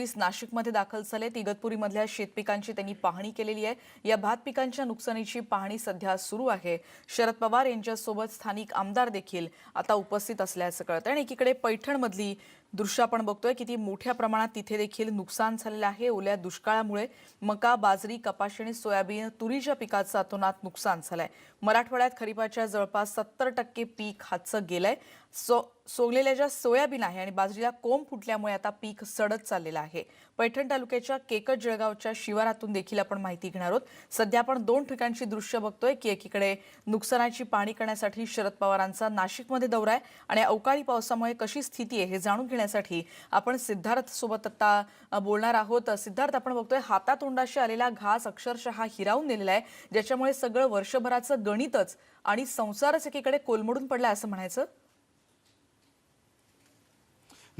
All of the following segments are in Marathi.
फडणवीस नाशिकमध्ये दाखल झाले. इगतपुरीमधल्या शेतपिकांची त्यांनी पाहणी केलेली आहे. या भात पिकांच्या नुकसानीची पाहणी सध्या सुरू आहे. शरद पवार यांच्यासोबत स्थानिक आमदार देखील आता उपस्थित असल्याचं कळतं आणि एकीकडे पैठणमधली दृश्य आपण बघतोय किती मोठ्या प्रमाणात तिथे देखील नुकसान झालेलं आहे. ओल्या दुष्काळामुळे मका बाजरी कपाशी आणि सोयाबीन तुरीच्या पिकाचं अतोनात नुकसान झालंय. मराठवाड्यात खरीपाच्या जवळपास सत्तर टक्के पीक हातचं गेलंय. सो सोगलेल्या ज्या सोयाबीन आहे आणि बाजरीला कोंब फुटल्यामुळे आता पीक सडत चाललेलं आहे. पैठण तालुक्याच्या केकत जळगावच्या शिवारातून देखील आपण माहिती घेणार आहोत. सध्या आपण दोन ठिकाणची दृश्य बघतोय की एकीकडे नुकसानाची पाहणी करण्यासाठी शरद पवारांचा नाशिकमध्ये दौरा आहे आणि अवकाळी पावसामुळे कशी स्थिती आहे हे जाणून घेण्यासाठी आपण सिद्धार्थ सोबत आता बोलणार आहोत. सिद्धार्थ आपण बघतोय हातातोंडाशी आलेला घास अक्षरशः हिरावून नेलेला आहे ज्याच्यामुळे सगळं वर्षभराचं गणितच आणि संसारच एकीकडे कोलमडून पडलाय असं म्हणायचं.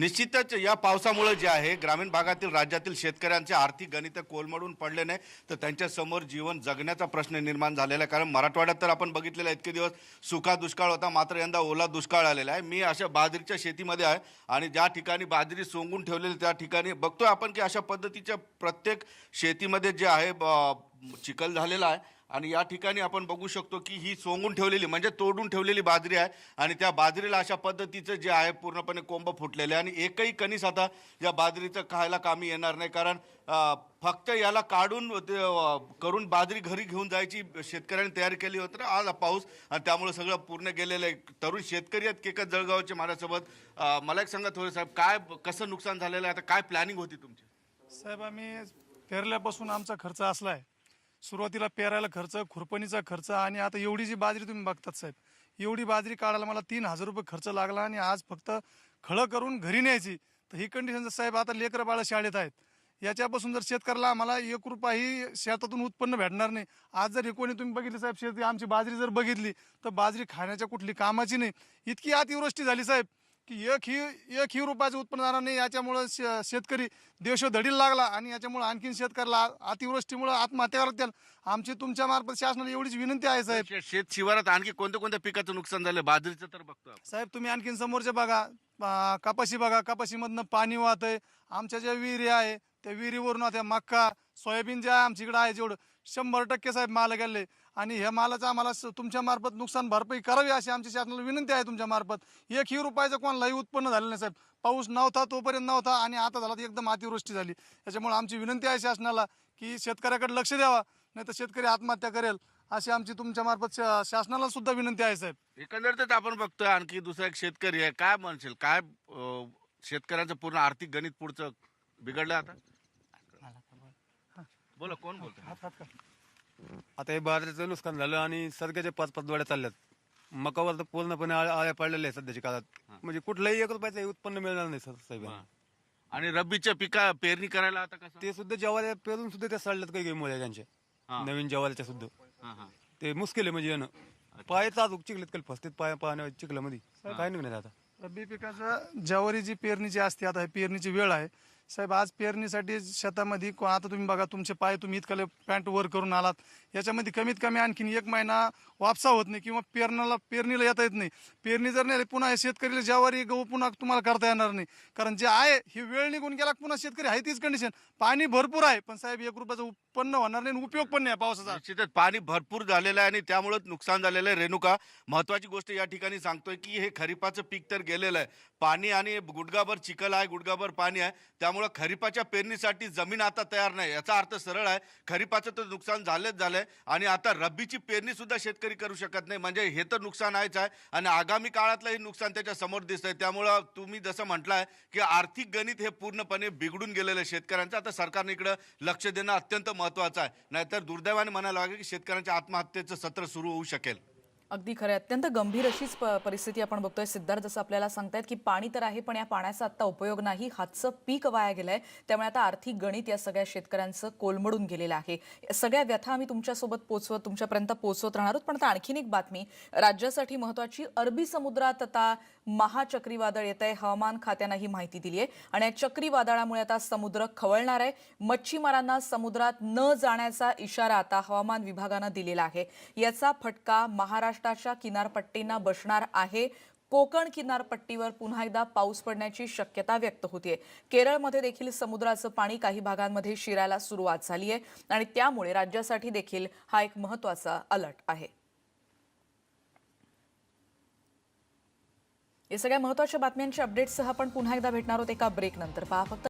निश्चितच या पावसामुळे जे आहे ग्रामीण भागातील राज्यातील शेतकऱ्यांचे आर्थिक गणित कोलमडून पडले नाही तर त्यांच्यासमोर जीवन जगण्याचा प्रश्न निर्माण झालेला आहे. कारण मराठवाड्यात तर आपण बघितलेलं आहे इतके दिवस सुखा दुष्काळ होता मात्र यंदा ओला दुष्काळ आलेला आहे. मी अशा बाजरीच्या शेतीमध्ये आहे आणि ज्या ठिकाणी बाजरी सोंगून ठेवलेली त्या ठिकाणी बघतोय आपण की अशा पद्धतीच्या प्रत्येक शेतीमध्ये जे आहे ब- चिखल झालेला आहे. आणि या ठिकाणी आपण बघू शकतो की ही सोंगून ठेवलेली म्हणजे तोडून ठेवलेली बाजरी आहे. आणि त्या बाजरीला अशा पद्धतीचं जे आहे पूर्णपणे कोंब फुटलेले आहे. आणि एकही कणीस आता या बाजरीचं खायला कामी येणार नाही. कारण फक्त याला काढून ते, करून बाजरी घरी घेऊन जायची शेतकऱ्यांनी तयारी केली होती आज पाऊस. आणि त्यामुळे सगळं पूर्ण गेलेलं आहे. तरुण शेतकरी आहेत केकत जळगावचे माझ्यासोबत. मला एक सांगा थोडे साहेब काय कसं नुकसान झालेलं आहे? आता काय प्लॅनिंग होती तुमची? साहेब आम्ही पेरल्यापासून आमचा खर्च असला आहे. सुरुवातीला पेरायला खर्च खुरपणीचा खर्च आणि आता एवढी जी बाजरी तुम्ही बघतात साहेब एवढी बाजरी काढायला मला तीन हजार रुपये खर्च लागला आणि आज फक्त खळं करून घरी न्यायची. तर ही कंडिशन साहेब आता लेकरं बाळं शाळेत आहेत याच्यापासून जर शेतकऱ्याला आम्हाला एक रुपयाही शेतातून उत्पन्न भेटणार नाही. आज जर एकोणी तुम्ही बघितली साहेब शेती आमची बाजरी जर बघितली तर बाजरी खाण्याच्या कुठली कामाची नाही. इतकी अतिवृष्टी झाली साहेब. की एक ही एक ही रुपयाचं उत्पन्न जाणार नाही. याच्यामुळं शे- शेतकरी देशोधडीला लागला आणि याच्यामुळे आणखीन शेतकऱ्याला अतिवृष्टीमुळे आत्महत्या करतील आमची तुमच्या मार्फत शासनाला एवढीच विनंती आहे साहेब. शे- शेत शिवारात आणखी कोणत्या कोणत्या पिकाचं नुकसान झालं? बाजरीचं तर बघतो आपण. साहेब तुम्ही आणखीन समोरचे बघा. कपाशी बघा. कपाशीमधनं पाणी वाहत आहे आमच्या ज्या विहिरी आहे त्या विहिरीवरून आता मक्का सोयाबीन जे आहे आमच्या इकडे आहे जेवढं. शंभर टक्के साहेब माल गेले आणि ह्या मालाचं आम्हाला तुमच्या मार्फत नुकसान भरपाई करावी अशी आमच्या शासनाला विनंती आहे तुमच्या मार्फत. एक ही रुपयाचं कोणालाही उत्पन्न झालं नाही साहेब. पाऊस नव्हता तोपर्यंत नव्हता आणि आता झाला तर एकदम अतिवृष्टी झाली. त्याच्यामुळे आमची विनंती आहे शासनाला की शेतकऱ्याकडे लक्ष द्यावा नाही तर शेतकरी आत्महत्या करेल अशी आमची तुमच्या मार्फत शा- शासनाला सुद्धा विनंती आहे साहेब. एकंदरीतच आपण बघतोय आणखी दुसरा एक शेतकरी आहे. काय म्हणशील? काय शेतकऱ्यांचं पूर्ण आर्थिक गणित पुढचं बिघडलं आता? बोला. कोण बोलतोय? आता हे बाजरीचं नुकसान झालं आणि सरकारच्या पाच पाच दोड्या चालल्यात. मकावर तर पूर्णपणे आळ्या आळ्या पडलेल्या आहे सध्याच्या काळात. म्हणजे कुठलंही एक रुपयाचं उत्पन्न मिळणार नाही सर साहेब. आणि रब्बीच्या पिका पेरणी करायला आता कसं? ते सुद्धा ज्वारी पेरून सुद्धा त्या सडल्यात काही काही मुळे त्यांच्या. हा. नवीन ज्वारीच्या सुद्धा. हा, हा. ते मुश्किल आहे म्हणजे येणं. पाय चालू चिखलेत कल फसतेत पाय पाण्या चिखलामध्ये. काय नाही म्हणत आता. रब्बी पिकाचं ज्वारी जी पेरणीची असते आता हे पेरणीची वेळ आहे. साहेब आज पेरणीसाठी शेतामध्ये को- आता तुम्ही बघा तुमचे पाय तुम्ही इतकाले पॅन्ट वर करून आलात. याच्यामध्ये कमीत कमी आणखीन एक महिना वापसा होत नाही किंवा पेरणाला पेरणीला येता येत नाही. पेरणी जर नाही आली, पुन्हा शेतकरीला ज्यावारी गहू पुन्हा तुम्हाला करता येणार नाही. कारण जे आहे ही वेळ निघून गेला पुन्हा शेतकरी आहे तीच कंडिशन पाणी भरपूर आहे पण साहेब एक रुपयाचं उत्पन्न होणार नाही आणि उपयोग पण नाही आहे पावसाचा. निश्चितच पाणी भरपूर झालेलं आहे आणि त्यामुळं नुकसान झालेलं आहे. रेणुका महत्वाची गोष्ट या ठिकाणी सांगतोय की हे खरीपाचं पीक तर गेलेलं आहे. पाणी आणि गुडगाभर चिखल आहे गुडगाभर पाणी आहे. त्यामुळे खरीपाच्या पेरणीसाठी जमीन आता तयार नाही. याचा अर्थ सरळ आहे. खरीपाचं तर नुकसान झालंच झालंय. आणि आता रब्बीची पेरणी सुद्धा शेतकरी करू शकत नाही. म्हणजे हे तर नुकसान आहेच आहे. आणि आगामी काळातलं हे नुकसान त्याच्यासमोर दिसतंय. त्यामुळं तुम्ही जसं म्हटलंय की आर्थिक गणित हे पूर्णपणे बिघडून गेलेलं आहे शेतकऱ्यांचं. आता सरकारने इकडं लक्ष देणं अत्यंत महत्त्वाचं आहे. नाहीतर दुर्दैवाने म्हणायला लागेल की शेतकऱ्यांच्या आत्महत्येचं सत्र सुरू होऊ शकेल. अगदी खरं अत्यंत गंभीर अशीच परिस्थिती आपण बघतोय. सिद्धार्थ जसं आपल्याला सांगतायत की पाणी तर आहे पण या पाण्याचा आता उपयोग नाही. हातचं पीक वाया गेलंय. त्यामुळे आता आर्थिक गणित या सगळ्या शेतकऱ्यांचं कोलमडून गेलेलं आहे. सगळ्या व्यथा आम्ही तुमच्यासोबत पोचवत तुमच्यापर्यंत पोचवत राहणार आहोत. पण आता आणखीन एक बातमी. राज्यासाठी महत्वाची अरबी समुद्रात आता महाचक्रीवादळ येत आहे हवामान खात्यानं ही माहिती दिली आहे आणि या चक्रीवादळामुळे आता समुद्र खवळणार आहे. मच्छीमारांना समुद्रात न जाण्याचा इशारा आता हवामान विभागानं दिलेला आहे. याचा फटका महाराष्ट्र महाराष्ट्राच्या किनारपट्टींना बसणार आहे. कोकण किनारपट्टीवर पुन्हा एकदा पाऊस पडण्याची शक्यता व्यक्त होतीये. केरळमध्ये देखील समुद्राचं पाणी काही भागांमध्ये शिरायला सुरुवात झाली आहे आणि त्यामुळे राज्यासाठी देखील हा एक महत्त्वाचा अलर्ट आहे. या सगळ्या महत्त्वाच्या बातम्यांच्या अपडेट्ससह आपण पुन्हा एकदा भेटणार आहोत एका ब्रेक नंतर पहा फक्त